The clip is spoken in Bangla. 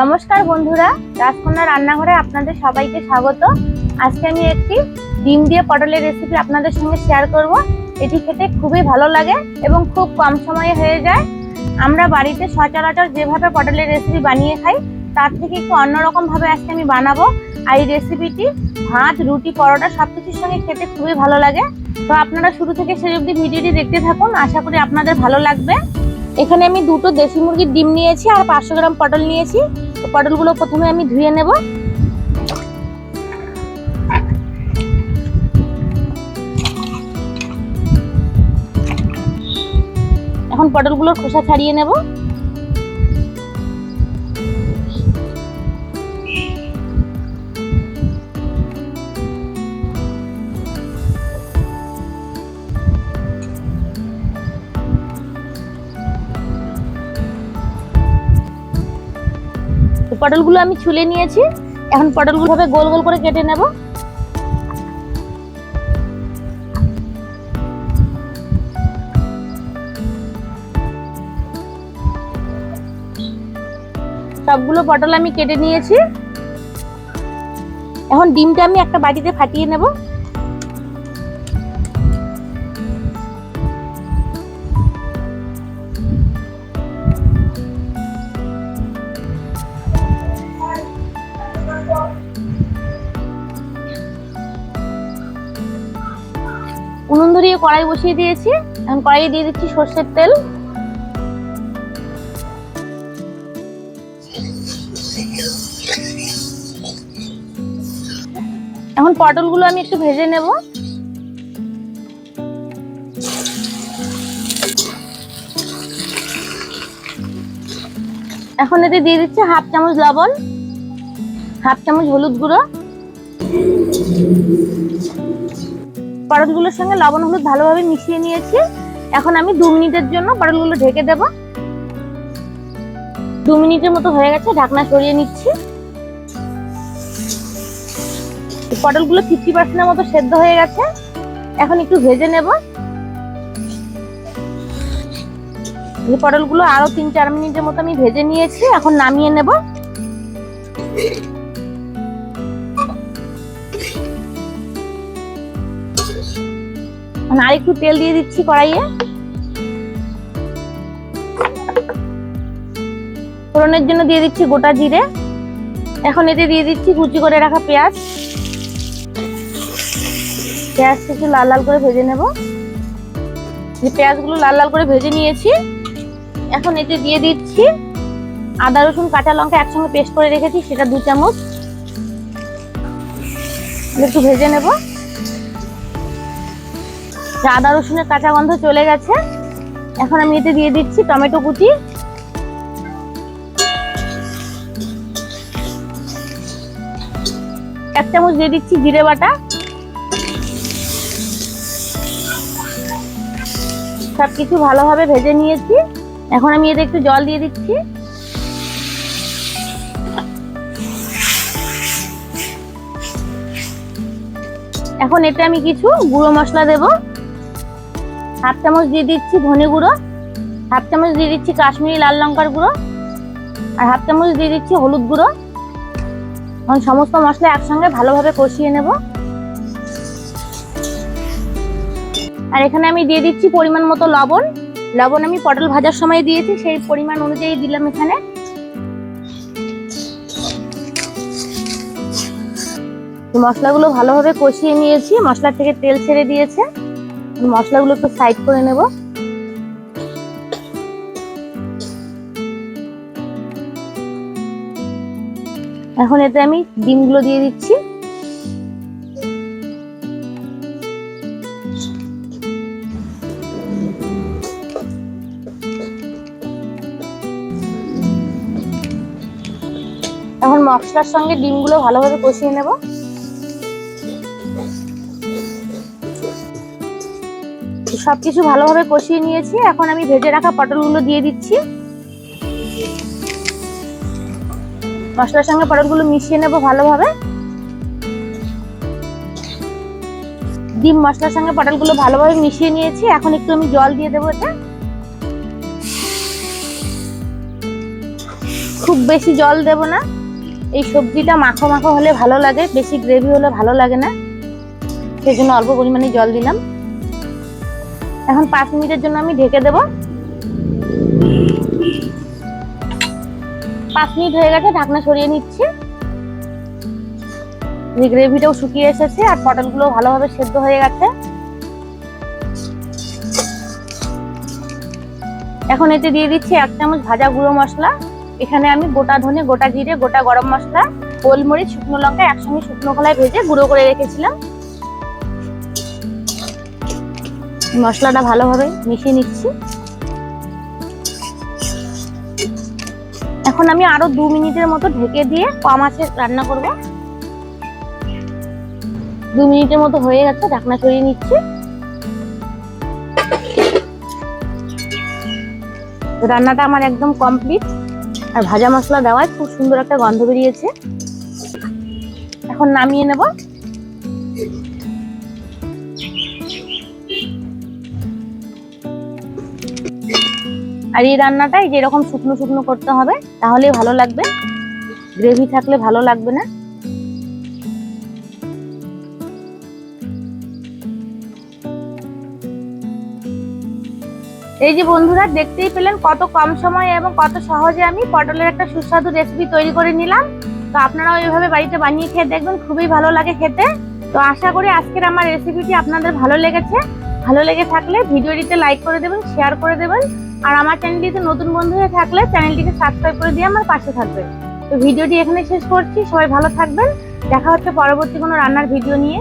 নমস্কার বন্ধুরা, রাজকন্যা রান্নাঘরে আপনাদের সবাইকে স্বাগত। আজকে আমি একটি ডিম দিয়ে পটলের রেসিপি আপনাদের সঙ্গে শেয়ার করব। এটি খেতে খুবই ভালো লাগে এবং খুব কম সময়ে হয়ে যায়। আমরা বাড়িতে সচরাচর যেভাবে পটলের রেসিপি বানিয়ে খাই, তার থেকে একটু অন্যরকমভাবে আজকে আমি বানাবো। আর এই রেসিপিটি ভাত, রুটি, পরোটা সব কিছুর সঙ্গে খেতে খুবই ভালো লাগে। তো আপনারা শুরু থেকে শেষ অবধি ভিডিওটি দেখতে থাকুন, আশা করি আপনাদের ভালো লাগবে। এখানে আমি দুটো দেশি মুরগির ডিম নিয়েছি আর পাঁচশো গ্রাম পটল নিয়েছি। তো পটলগুলো প্রথমে আমি ধুয়ে নেব। এখন পটলগুলোর খোসা ছাড়িয়ে নেব। পটলগুলো আমি ছুলে নিয়েছি। এখন পটলগুলো ভাবে গোল গোল করে কেটে নেব। সবগুলো পটল আমি কেটে নিয়েছি। এখন ডিমটা আমি একটা বাটিতে ফাটিয়ে নেব। ধরিয়ে কড়াই বসিয়ে দিয়েছি। এখন কড়াইয়ে দিয়ে দিচ্ছি সর্ষের তেল। এখন পটলগুলো আমি একটু ভেজে নেব। এখন এতে দিয়ে দিচ্ছি হাফ চামচ লবণ, হাফ চামচ হলুদ গুঁড়ো। পটলগুলোর সঙ্গে লবণ হলুদ ভালোভাবে মিশিয়ে নিয়েছি। এখন আমি দু মিনিটের জন্য পটলগুলো ঢেকে দেব। দু মিনিটের মতো হয়ে গেছে, ঢাকনা সরিয়ে নিচ্ছি। পটলগুলো ফিফটি পার্সেন্টের মতো সেদ্ধ হয়ে গেছে। এখন একটু ভেজে নেব। পটলগুলো আরও তিন চার মিনিটের মতো আমি ভেজে নিয়েছি, এখন নামিয়ে নেব। এখন আর একটু তেল দিয়ে দিচ্ছি কড়াইয়ে। ফোড়নের জন্য দিয়ে দিচ্ছি গোটা জিরে। এখন এতে দিয়ে দিচ্ছি কুচি করে রাখা পেঁয়াজ। পেঁয়াজটা একটু লাল লাল করে ভেজে নেব। যে পেঁয়াজগুলো লাল লাল করে ভেজে নিয়েছি, এখন এতে দিয়ে দিচ্ছি আদা, রসুন, কাঁচা লঙ্কা একসঙ্গে পেস্ট করে রেখেছি, সেটা দু চামচ। একটু ভেজে নেব। আদা, রসুনের কাঁচা গন্ধ চলে গেছে। এখন আমি এতে দিয়ে দিচ্ছি টমেটো কুচি। এক চামচ দিয়ে দিচ্ছি জিরে বাটা। সবকিছু ভালোভাবে ভেজে নিয়েছি। এখন আমি এতে একটু জল দিয়ে দিচ্ছি। এখন এতে আমি কিছু গুঁড়ো মশলা দেব। হাফ চামচ দিয়ে দিচ্ছি ধনে গুঁড়ো, হাফ চামচ দিয়ে দিচ্ছি কাশ্মীরি লাল লঙ্কার গুঁড়ো আর হাফ চামচ দিয়ে দিচ্ছি হলুদ গুঁড়ো। এখন সমস্ত মশলা একসঙ্গে ভালোভাবে কষিয়ে নেব। আর এখানে আমি দিয়ে দিচ্ছি পরিমাণ মতো লবণ। লবণ আমি পটল ভাজার সময় দিয়েছি, সেই পরিমাণ অনুযায়ী দিলাম এখানে। মশলাগুলো ভালোভাবে কষিয়ে নিয়েছি মশলা থেকে তেল ছেড়ে দিয়েছে। মশলাগুলো একটু সাইড করে নেব। এখন এতে আমি ডিমগুলো দিয়ে দিচ্ছি। এখন মশলার সঙ্গে ডিমগুলো ভালোভাবে কষিয়ে নেব। সবকিছু ভালোভাবে কষিয়ে নিয়েছি। এখন আমি ভেজে রাখা পটলগুলো দিয়ে দিচ্ছি। মশলার সঙ্গে পটলগুলো মিশিয়ে নেব ভালোভাবে। ডিম মশলার সঙ্গে পটলগুলো ভালোভাবে মিশিয়ে নিয়েছি। এখন একটু আমি জল দিয়ে দেবো খুব খুব বেশি জল দেব না। এই সবজিটা মাখো মাখো হলে ভালো লাগে, বেশি গ্রেভি হলে ভালো লাগে না। সেই জন্য অল্প পরিমাণে জল দিলাম। এখন পাঁচ মিনিটের জন্য আমি ঢেকে দেব। পাঁচ মিনিট হয়ে গেছে, ঢাকনা সরিয়ে নিচ্ছি। গ্রেভিটাও শুকিয়ে এসেছে আর পটলগুলো ভালোভাবে সেদ্ধ হয়ে গেছে। এখন এতে দিয়ে দিচ্ছি এক চামচ ভাজা গুঁড়ো মশলা। এখানে আমি গোটা ধনে, গোটা জিরে, গোটা গরম মশলা, গোলমরিচ, শুকনো লঙ্কা একসঙ্গে শুকনো কলায় ভেজে গুঁড়ো করে রেখেছিলাম। মশলাটা ভালোভাবে মিশিয়ে নিচ্ছি। এখন আমি আরও দু মিনিটের মতো ঢেকে দিয়ে কম আছে রান্না করব। দু মিনিটের মতো হয়ে গেছে, ঢাকনা সরিয়ে নিচ্ছি। রান্নাটা আমার একদম কমপ্লিট। আর ভাজা মশলা দেওয়ায় খুব সুন্দর একটা গন্ধ বেরিয়েছে। এখন নামিয়ে নেব। আর এই রান্নাটাই যেরকম শুকনো শুকনো করতে হবে তাহলেই ভালো লাগবে। গ্রেভি থাকলে ভালো লাগবে না। এই যে বন্ধুরা, দেখতেই পেলেন কত কম সময়ে এবং কত সহজে আমি পটলের একটা সুস্বাদু রেসিপি তৈরি করে নিলাম। তো আপনারাও এইভাবে বাড়িতে বানিয়ে খেয়ে দেখবেন, খুবই ভালো লাগে খেতে। তো আশা করি আজকের আমার রেসিপিটি আপনাদের ভালো লেগেছে। ভালো লেগে থাকলে ভিডিওটিতে লাইক করে দেবেন শেয়ার করে দেবেন। আর আমার চ্যানেলটিতে নতুন বন্ধু হয়ে থাকলে চ্যানেলটিকে সাবস্ক্রাইব করে দিয়ে আমার পাশে থাকবেন তো ভিডিওটি এখানে শেষ করছি। সবাই ভালো থাকবেন। দেখা হচ্ছে পরবর্তী কোনো রান্নার ভিডিও নিয়ে।